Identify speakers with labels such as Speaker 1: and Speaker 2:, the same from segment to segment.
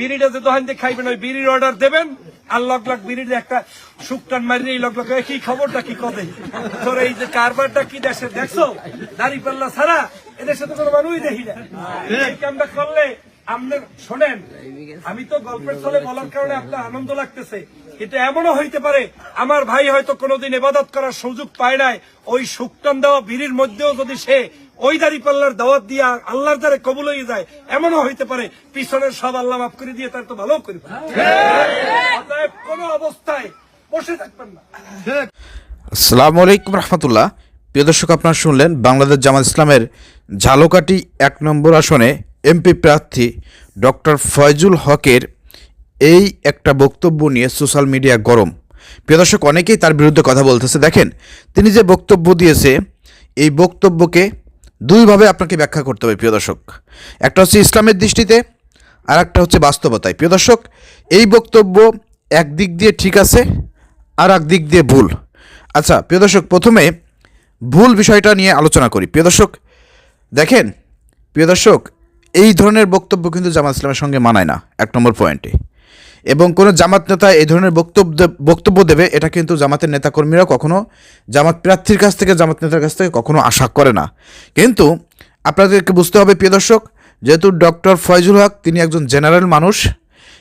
Speaker 1: বিড়িটা যে দোকান খাইবেন, ওই বিড়ির অর্ডার দেবেন, আর লগ লগ বিড়ির একটা শুকটান মারি এই লগ লগ এ কি খবরটা কি কবে? তোর এই যে কারবারটা কি দেশে? দেখছ? দাড়ি পাল্লা ছাড়া এদের সাথে কোনো মানুষই দেখি না। করলে আপনি শোনেন, আমি তো গল্পের ছলে বলার কারণে আপনার আনন্দ লাগতেছে। কিন্তু এমনও হইতে পারে, আমার ভাই হয়তো কোনোদিন এবাদত করার সুযোগ পায় নাই। ওই শুকটান দেওয়া বিড়ির মধ্যেও যদি সে ওই দাড়ি পাল্লার দাওয়াত দিয়ে আল্লাহর দ্বারে কবুল হয়ে যায়, এমনও হইতে পারে, পিছনের সব আল্লাহ মাফ করে দিয়ে তার তো ভালো করে কোন অবস্থায় বসে থাকবেন না।
Speaker 2: আসসালামু আলাইকুম রহমতুল্লাহ। প্রিয় দর্শক, আপনারা শুনলেন বাংলাদেশ জামাত ইসলামের ঝালকাঠি এক নম্বর আসনে এমপি প্রার্থী ডক্টর ফয়জুল হকের এই একটা বক্তব্য নিয়ে সোশ্যাল মিডিয়া গরম। প্রিয় দর্শক, অনেকেই তার বিরুদ্ধে কথা বলতেছে। দেখেন, তিনি যে বক্তব্য দিয়েছে, এই বক্তব্যকে দুইভাবে আপনাকে ব্যাখ্যা করতে হবে, প্রিয় দর্শক। একটা হচ্ছে ইসলামের দৃষ্টিতে আর একটা হচ্ছে বাস্তবতায়। প্রিয় দর্শক, এই বক্তব্য এক দিক দিয়ে ঠিক আছে আর এক দিক দিয়ে ভুল। আচ্ছা প্রিয় দর্শক, প্রথমে ভুল বিষয়টা নিয়ে আলোচনা করি। প্রিয় দর্শক, দেখেন, প্রিয় দর্শক, এই ধরনের বক্তব্য কিন্তু জামাত ইসলামের সঙ্গে মানায় না, এক নম্বর পয়েন্টে। এবং কোনো জামাত নেতা এই ধরনের বক্তব্য বক্তব্য দেবে, এটা কিন্তু জামাতের নেতাকর্মীরা কখনো, জামাত প্রার্থীর কাছ থেকে, জামাত নেতার কাছ থেকে কখনো আশা করে না। কিন্তু আপনাদেরকে বুঝতে হবে, প্রিয় দর্শক, যেহেতু ডক্টর ফয়জুল হক তিনি একজন জেনারেল মানুষ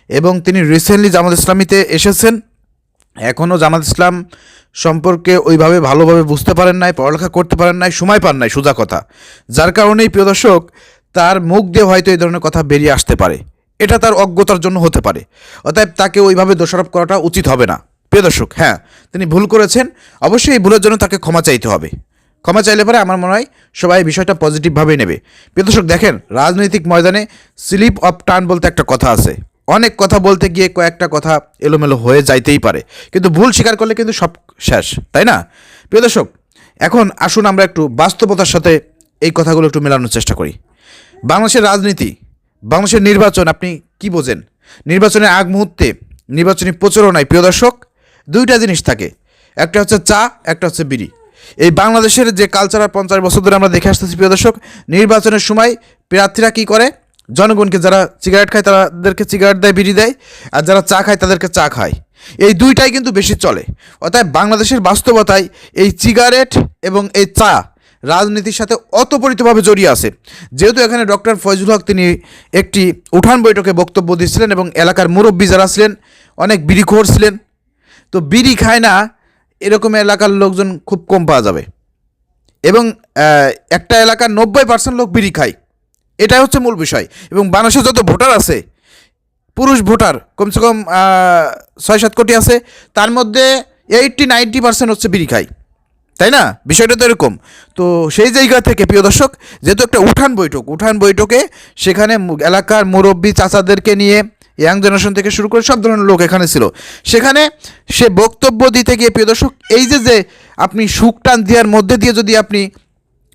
Speaker 2: এবং তিনি রিসেন্টলি জামাত ইসলামীতে এসেছেন এখনও জামাত ইসলাম সম্পর্কে ওইভাবে ভালোভাবে বুঝতে পারেন নাই, পড়ালেখা করতে পারেন নাই, সময় পান নাই, সোজা কথা। যার কারণেই, প্রিয় দর্শক, তার মুখ দিয়ে হয়তো এই ধরনের কথা বেরিয়ে আসতে পারে। এটা তার অজ্ঞতার জন্য হতে পারে। অতএব তাকে ওইভাবে দোষারোপ করাটা উচিত হবে না। প্রিয় দর্শক হ্যাঁ তিনি ভুল করেছেন। অবশ্যই এই ভুলের জন্য তাকে ক্ষমা চাইতে হবে। ক্ষমা চাইলে পরে আমার মনে হয় সবাই বিষয়টা পজিটিভভাবেই নেবে। প্রিয় দর্শক, দেখেন, রাজনৈতিক ময়দানে স্লিপ অফ টার্ন বলতে একটা কথা আছে। অনেক কথা বলতে গিয়ে কয়েকটা কথা এলোমেলো হয়ে যাইতেই পারে। কিন্তু ভুল স্বীকার করলে কিন্তু সব শেষ, তাই না? প্রিয় দর্শক, এখন আসুন আমরা একটু বাস্তবতার সাথে এই কথাগুলো একটু মেলানোর চেষ্টা করি। বাংলাদেশের রাজনীতি বাংলাদেশের নির্বাচন, আপনি কি বোঝেন? নির্বাচনের আগ মুহূর্তে, নির্বাচনী প্রচারণায়, প্রিয় দর্শক, দুইটা জিনিস থাকে। একটা হচ্ছে চা, একটা হচ্ছে বিড়ি। এই বাংলাদেশের যে কালচার পঞ্চাশ বছর ধরে আমরা দেখে আসতেছি, প্রিয় দর্শক, নির্বাচনের সময় প্রার্থীরা কি করে? জনগণকে যারা সিগারেট খায় তাদেরকে সিগারেট দেয়, বিড়ি দেয়, আর যারা চা খায়, তাদেরকে চা খায়। এই দুইটাই কিন্তু বেশি চলে। অর্থাৎ বাংলাদেশের বাস্তবতায় এই সিগারেট এবং এই চা রাজনীতির সাথে অতপরিতভাবে জড়িয়ে আছে। যেহেতু এখানে ডক্টর ফয়জুল হক তিনি একটি উঠান বৈঠকে বক্তব্য দিয়েছিলেন এবং এলাকার মুরব্বী যারা ছিলেন, অনেক বিড়িখোর ছিলেন, তো বিড়ি খায় না, এরকম এলাকার লোকজন খুব কম পাওয়া যাবে। এবং একটা এলাকার নব্বই পার্সেন্ট লোক বিড়ি খায়। এটাই হচ্ছে মূল বিষয়। এবং বাংলাদেশের যত ভোটার আছে, পুরুষ ভোটার, কমসে কম ছয় সাত কোটি আছে, তার মধ্যে এইটটি নাইনটি পার্সেন্ট হচ্ছে বিড়ি খায়। তাই না? বিষয়টা তো এরকম। তো সেই জায়গা থেকে, প্রিয় দর্শক, যেহেতু একটা উঠান বৈঠক, উঠান বৈঠকে সেখানে এলাকার মুরব্বী চাচাদেরকে নিয়ে ইয়াং জেনারেশন থেকে শুরু করে সব ধরনের লোক এখানে ছিল। সেখানে সে বক্তব্য দিতে গিয়ে, প্রিয় দর্শক, এই যে যে আপনি সুকটান দেওয়ার মধ্যে দিয়ে যদি আপনি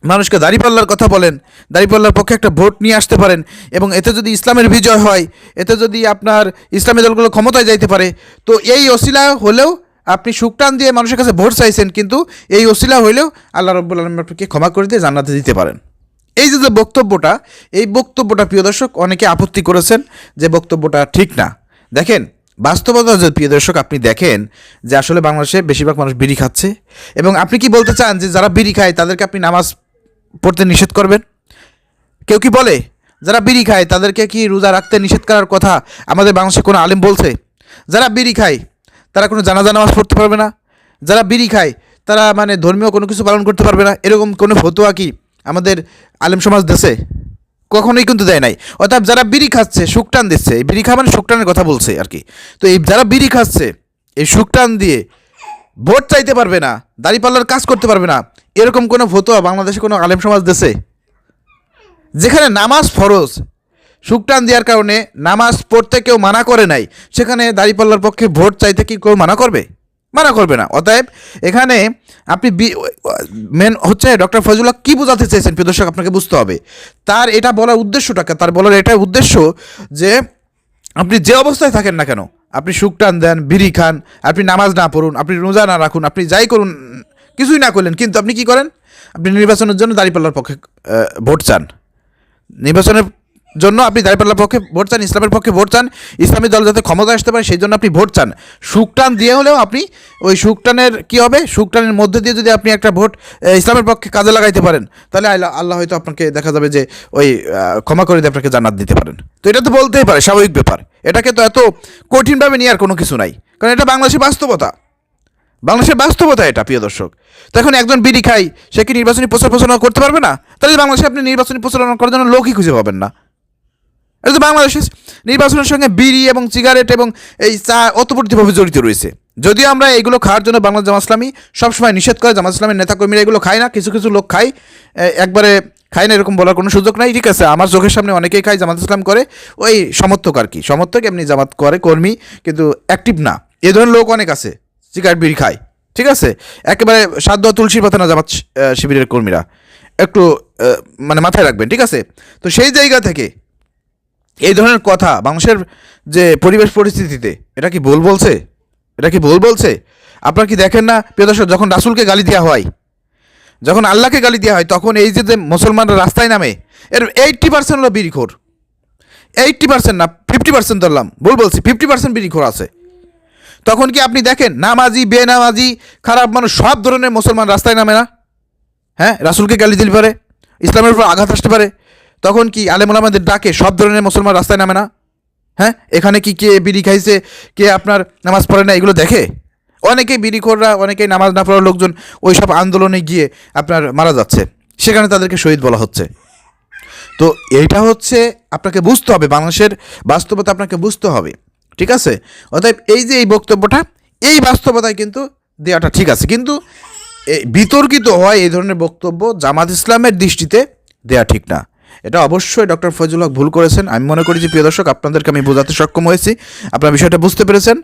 Speaker 2: মানুষকে দাঁড়িপাল্লার কথা বলেন, দাঁড়িপাল্লার পক্ষে একটা ভোট নিয়ে আসতে পারেন এবং এতে যদি ইসলামের বিজয় হয়, এতে যদি আপনার ইসলামী দলগুলো ক্ষমতায় যাইতে পারে, তো এই অসিলা হলেও আপনি সুকটান দিয়ে মানুষের কাছে ভোট চাইছেন, কিন্তু এই অসিলা হইলেও আল্লাহ রব্বুল আলম আপনাকে ক্ষমা করে দিয়ে জান্নাতে দিতে পারেন। এই যে যে বক্তব্যটা, এই বক্তব্যটা, প্রিয় দর্শক, অনেকে আপত্তি করেছেন যে বক্তব্যটা ঠিক না। দেখেন, বাস্তবতা যে, প্রিয় দর্শক, আপনি দেখেন যে আসলে বাংলাদেশে বেশিরভাগ মানুষ বিড়ি খাচ্ছে। এবং আপনি কি বলতে চান যে, যারা বিড়ি খায়, তাদেরকে আপনি নামাজ পড়তে নিষেধ করবেন? কেউ কি বলে, যারা বিড়ি খায়, তাদেরকে কি রোজা রাখতে নিষেধ করার কথা আমাদের বাংলাদেশে কোনো আলেম বলছে? যারা বিড়ি খায় তারা কোনো জানাজা নামাজ পড়তে পারবে না। যারা বিড়ি খায়, তারা মানে ধর্মীয় কোনো কিছু পালন করতে পারবে না। এরকম কোনো ফতোয়া কি আমাদের আলেম সমাজ দেশে কখনোই কিন্তু দেয় নাই। অর্থাৎ যারা বিড়ি খাচ্ছে, শুকটান দিচ্ছে। এই বিড়ি খাওয়া মানে শুকটানের কথা বলছে আর কি। তো এই যারা বিড়ি খাচ্ছে, এই শুকটান দিয়ে ভোট চাইতে পারবে না, দাঁড়িপাল্লার কাজ করতে পারবে না, এরকম কোনো ফতোয়া বাংলাদেশে কোনো আলেম সমাজ দেশে যেখানে নামাজ ফরজ শুকটান দেওয়ার কারণে নামাজ পড়তে কেউ মানা করে নাই। সেখানে দাঁড়িপাল্লার পক্ষে ভোট চাইতে কি কেউ মানা করবে? মানা করবে না। অতএব এখানে আপনি মেন হচ্ছে ডক্টর ফজলুল্লাহ কী বোঝাতে চেয়েছেন? প্রিয় দর্শক, আপনাকে বুঝতে হবে। তার এটা বলার উদ্দেশ্যটাকে তার বলার এটাই উদ্দেশ্য যে আপনি যে অবস্থায় থাকেন না কেন, আপনি শুকটান দেন, বিড়ি খান, আপনি নামাজ না পড়ুন, আপনি রোজা না রাখুন, আপনি যাই করুন, কিছুই না করলেন, কিন্তু আপনি কি করেন? আপনি নির্বাচনের জন্য দাঁড়িপাল্লার পক্ষে ভোট চান। নির্বাচনের জন্য আপনি দাঁড়িপাল্লার পক্ষে ভোট চান, ইসলামের পক্ষে ভোট চান, ইসলামী দল যাতে ক্ষমতা আসতে পারে, সেই জন্য আপনি ভোট চান। সুকটান দিয়ে হলেও আপনি ওই সুকটানের কি হবে? সুকটানের মধ্যে দিয়ে যদি আপনি একটা ভোট ইসলামের পক্ষে কাজে লাগাইতে পারেন, তাহলে আল্লাহ হয়তো আপনাকে দেখা যাবে যে ওই ক্ষমা করে দিয়ে আপনাকে জান্নাত দিতে পারেন। তো এটা তো বলতেই পারে, স্বাভাবিক ব্যাপার। এটাকে তো এত কঠিনভাবে নিয়ে আর কোনো কিছু নাই, কারণ এটা বাংলাদেশের বাস্তবতা। বাংলাদেশের বাস্তবতা এটা, প্রিয় দর্শক। তো এখন একজন বিড়ি খাই, সে কি নির্বাচনী প্রচার প্রচারণা করতে পারবে না? তাহলে বাংলাদেশে আপনি নির্বাচনী প্রচারণা করার জন্য লোকই খুঁজে পাবেন না। এটা তো বাংলাদেশের নির্বাচনের সঙ্গে বিড়ি এবং সিগারেট এবং এই চা অতপ্রতিভাবে জড়িত রয়েছে। যদিও আমরা এগুলো খাওয়ার জন্য বাংলা জামা ইসলামী সবসময় নিষেধ করে, জামাত ইসলামের নেতাকর্মীরা এগুলো খায় না, কিছু কিছু লোক খায়। একবারে খায় না এরকম বলার কোনো সুযোগ নাই। ঠিক আছে, আমার চোখের সামনে অনেকেই খায়, জামাত ইসলাম করে। ওই সমর্থক আর কি, সমর্থক এমনি জামাত করে, কর্মী, কিন্তু অ্যাক্টিভ না। এ ধরনের লোক অনেক আছে সিগারেট বিড়ি খায়। ঠিক আছে, একেবারে সাধ্য তুলসী পাতা না জামাত শিবিরের কর্মীরা। একটু মানে মাথায় রাখবেন, ঠিক আছে? তো সেই জায়গা থেকে এই ধরনের কথা বাংলাদেশের যে পরিবেশ পরিস্থিতিতে, এটা কি ভুল বলছে? এটা কি ভুল বলছে? আপনারা কি দেখেন না, প্রিয় দর্শক, যখন রাসুলকে গালি দেওয়া হয়, যখন আল্লাহকে গালি দেওয়া হয়, তখন এই যে যে মুসলমানরা রাস্তায় নামে, এর এইট্টি পার্সেন্ট হলো বিড়িখোর। এইট্টি পার্সেন্ট না ফিফটি পার্সেন্ট ধরলাম, ভুল বলছি ফিফটি পার্সেন্ট বিড়িখোর আছে। তখন কি আপনি দেখেন, নামাজি, বেনামাজি, খারাপ মানুষ, সব ধরনের মুসলমান রাস্তায় নামে না? হ্যাঁ রাসুলকে গালি দিতে পারে, ইসলামের উপর আঘাত আসতে পারে। তখন কি আলেমুল আমাদের ডাকে, সব ধরনের মুসলমান রাস্তায় নামে না? হ্যাঁ? এখানে কি কে বিড়ি খাইছে, কে আপনার নামাজ পড়ে না, এগুলো দেখে? অনেকেই বিড়িখোররা অনেকেই নামাজ না পড়ার লোকজন ওই সব আন্দোলনে গিয়ে আপনার মারা যাচ্ছে। সেখানে তাদেরকে শহীদ বলা হচ্ছে। তো এইটা হচ্ছে আপনাকে বুঝতে হবে, বাংলাদেশের বাস্তবতা আপনাকে বুঝতে হবে। ঠিক আছে? অতএব এই যে এই বক্তব্যটা, এই বাস্তবতায় কিন্তু দেওয়াটা ঠিক আছে। কিন্তু বিতর্কিত হয় এই ধরনের বক্তব্য জামাত ইসলামের দৃষ্টিতে দেওয়া ঠিক না। এটা অবশ্যই ডক্টর ফজল হক ভুল করেছেন। আমি মনে করি যে, প্রিয় দর্শক, আপনাদেরকে আমি বোঝাতে সক্ষম হয়েছি। আপনারা বিষয়টা বুঝতে পেরেছেন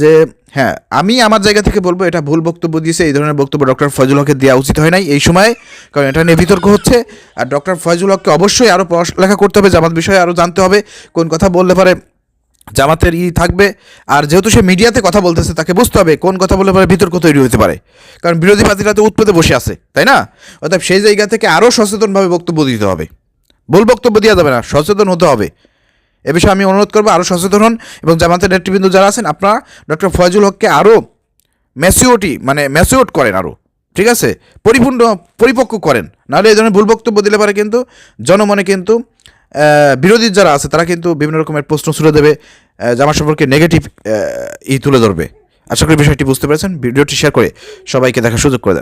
Speaker 2: যে হ্যাঁ আমি আমার জায়গা থেকে বলব, এটা ভুল বক্তব্য দিয়েছে, এই ধরনের বক্তব্য ডক্টর ফজল হকের দেওয়া উচিত হয় নাই এই সময়ে, কারণ এটা নিয়ে বিতর্ক হচ্ছে। আর ডক্টর ফজল হককে অবশ্যই আরও পড়ালেখা করতে হবে, জামাত বিষয়ে আরও জানতে হবে, কোন কথা বললে পারে জামাতের ই থাকবে। আর যেহেতু সে মিডিয়াতে কথা বলতেছে, তাকে বুঝতে হবে কোন কথা বলে পরে, বিতর্ক তৈরি হতে পারে। কারণ বিরোধী পার্টিরা তো উৎপেতে বসে আছে, তাই না? অর্থাৎ সেই জায়গা থেকে আরও সচেতনভাবে বক্তব্য দিতে হবে। ভুল বক্তব্য দেওয়া যাবে না, সচেতন হতে হবে। এ বিষয়ে আমি অনুরোধ করব আরও সচেতন হন এবং জামাতের নেতৃবৃন্দ যারা আছেন, আপনারা ডক্টর ফয়জুল হককে আরও ম্যাসিওটি মানে ম্যাসিওট করেন আরও ঠিক আছে? পরিপূর্ণ, পরিপক্ক করেন। নাহলে এই ধরনের ভুল বক্তব্য দিলে পারে কিন্তু জনমনে কিন্তু বিরোধী যারা আছে, তারা কিন্তু বিভিন্ন রকমের প্রশ্ন ছুড়ে দেবে জামা সম্পর্কে নেগেটিভ ই তুলে ধরবে। আশা করি বিষয়টি বুঝতে পেরেছেন। ভিডিওটি শেয়ার করে সবাইকে দেখার সুযোগ করে দেন।